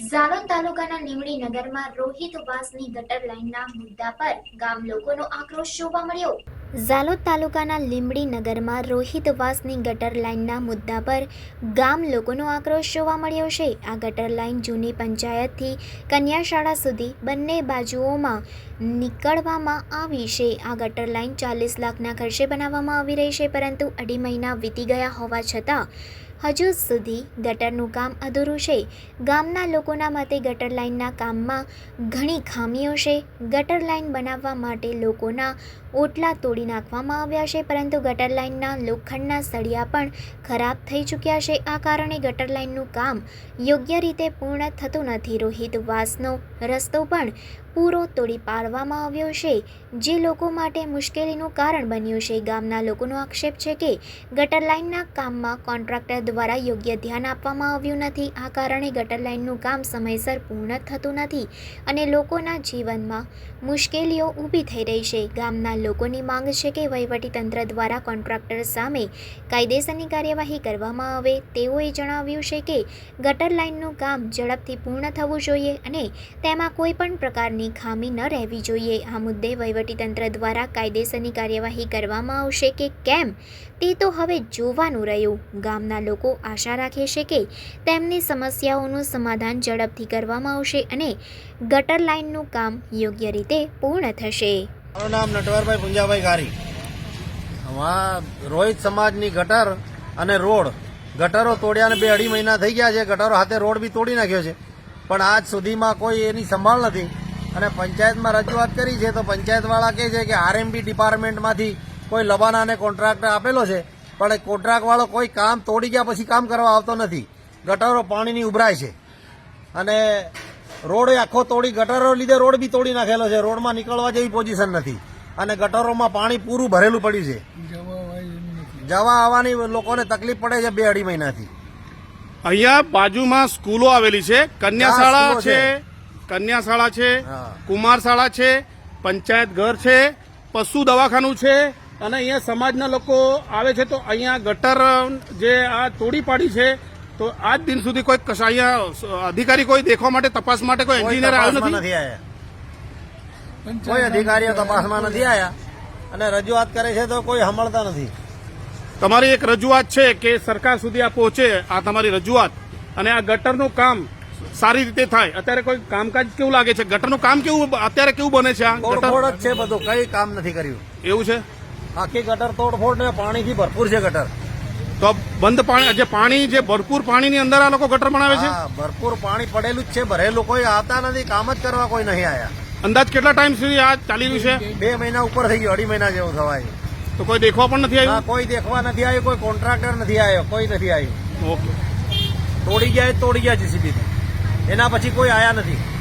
ઝાલોદ તાલુકાના લીમડી નગરમાં રોહિત વાસની ગટર લાઇનના મુદ્દા પર ગામ લોકોનો આક્રોશ જોવા મળ્યો. ઝાલોદ તાલુકાના લીમડી નગરમાં રોહિત વાસની ગટર લાઇનના મુદ્દા પર ગામ લોકોનો આક્રોશ જોવા મળ્યો છે. આ ગટર લાઇન જૂની પંચાયતથી કન્યા શાળા સુધી બંને બાજુઓમાં નીકળવામાં આવી છે. આ ગટર લાઇન ચાલીસ લાખના ખર્ચે બનાવવામાં આવી રહી છે, પરંતુ અઢી મહિના વીતી ગયા હોવા છતાં હજુ સુધી ગટરનું કામ અધૂરું છે. ગામના લોકોના મતે ગટર લાઇનના કામમાં ઘણી ખામીઓ છે. ગટર લાઇન બનાવવા માટે લોકોના ઓટલા તોડી નાખવામાં આવ્યા છે, પરંતુ ગટર લાઇનના લોખંડના સળિયા પણ ખરાબ થઈ ચૂક્યા છે. આ કારણે ગટર લાઇનનું કામ યોગ્ય રીતે પૂર્ણ થતું નથી. રોહિત વાસનો રસ્તો પણ પૂરો તોડી પાડવામાં આવ્યો છે, જે લોકો માટે મુશ્કેલીનું કારણ બન્યું છે. ગામના લોકોનો આક્ષેપ છે કે ગટર લાઇનના કામમાં કોન્ટ્રાક્ટર દ્વારા યોગ્ય ધ્યાન આપવામાં આવ્યું નથી. આ કારણે ગટર લાઇનનું કામ સમયસર પૂર્ણ થતું નથી અને લોકોના જીવનમાં મુશ્કેલીઓ ઊભી થઈ રહી છે. ગામના લોકોની માંગ છે કે વહીવટીતંત્ર દ્વારા કોન્ટ્રાક્ટર સામે કાયદેસરની કાર્યવાહી કરવામાં આવે. તેઓએ જણાવ્યું છે કે ગટર લાઇનનું કામ ઝડપથી પૂર્ણ થવું જોઈએ અને તેમાં કોઈ પણ પ્રકારની ખામી ન રહેવી જોઈએ. આ મુદ્દે વહીવટીતંત્ર દ્વારા કાયદેસરની કાર્યવાહી કરવામાં આવશે કે કેમ? તે તો હવે જોવાનું રહ્યું. ગામના લોકો આશા રાખે છે કે તેમની સમસ્યાઓનું સમાધાન ઝડપથી કરવામાં આવશે અને ગટર લાઇનનું કામ યોગ્ય રીતે પૂર્ણ થશે. મારું નામ નટવરભાઈ પુંજાભાઈ ગારી. રોહિત સમાજની ગટર અને રોડ ગટરો તોડ્યાને બે અઢી મહિના થઈ ગયા છે. ગટરો હાથે રોડ બી તોડી નાખ્યો છે. પણ આજ સુધીમાં કોઈ એની સંભાળ નથી. અને પંચાયતમાં રજૂઆત કરી છે તો પંચાયતવાળા કહે છે કે આરએમબી ડિપાર્ટમેન્ટમાંથી કોઈ લબાનાને કોન્ટ્રાક્ટ આપેલો છે પણ એ કોન્ટ્રાક્ટવાળો કોઈ કામ તોડી ગયા પછી કામ કરવા આવતો નથી. ગટરો પાણીની ઉભરાય છે. અને રોડ આખો તોડી ગટરો લીધે રોડ બી તોડી નાખેલો છે. રોડમાં નીકળવા જેવી પોઝિશન નથી. અને ગટરોમાં પાણી પૂરું ભરેલું પડ્યું છે. જવા આવવાની લોકોને તકલીફ પડે છે બે અઢી મહિનાથી. અહીંયા બાજુમાં સ્કૂલો આવેલી છે. કન્યા હા, છે કન્યાશાળા કન્યા શાળા છે કુમારશાળા કુમાર શાળા છે પંચાયત ઘર છે પશુ દવાખાનું છે અને અહીંયા સમાજના લોકો આવે છે તો અહીંયા ગટર જે આ તોડી પાડી છે તો આજ દિન સુધી કોઈ અહીંયા અધિકારી કોઈ દેખવા માટે તપાસ માટે કોઈ કોઈ એન્જિનિયર આવ્યો નથી? આવ્યા. કોઈ અધિકારીઓ તપાસમાં નથી આવ્યા અને રજૂઆત કરે છે તો કોઈ સાંભળતા નથી. તમારી એક રજૂઆત છે કે સરકાર સુધી આ પહોંચે આ તમારી રજૂઆત. અને આ ગટરનું કામ સારી રીતે થાય. અત્યારે કોઈ કામકાજ કેવું લાગે છે? ગટરનું કામ કેવું અત્યારે કેવું બને છે આ ગટર? છે બધું. કઈ કામ નથી કર્યું. એવું છે? આખી ગટર તોડફોડ ને પાણીથી ભરપૂર છે ગટર. તો બંધ પાણી જે પાણી જે ભરપૂર પાણીની અંદર આ લોકો ગટર બનાવે છે? ભરપૂર પાણી પડેલું જ છે. ભરેલું કોઈ આવતા નથી કામ જ કરવા કોઈ નહીં આયા. અંદાજ કેટલા ટાઈમ સુધી આ ચાલી રહ્યું છે? બે મહિના ઉપર થઈ ગયું અઢી મહિના જેવું થવાય. તો કોઈ દેખવા પણ નથી આવ્યું? કોઈ દેખવા નથી આવ્યું કોઈ કોન્ટ્રાક્ટર નથી આવ્યો કોઈ નથી આવ્યું. ઓકે. તોડી ગયા તોડી ગયા જીસીબી એના પછી કોઈ આયા નથી.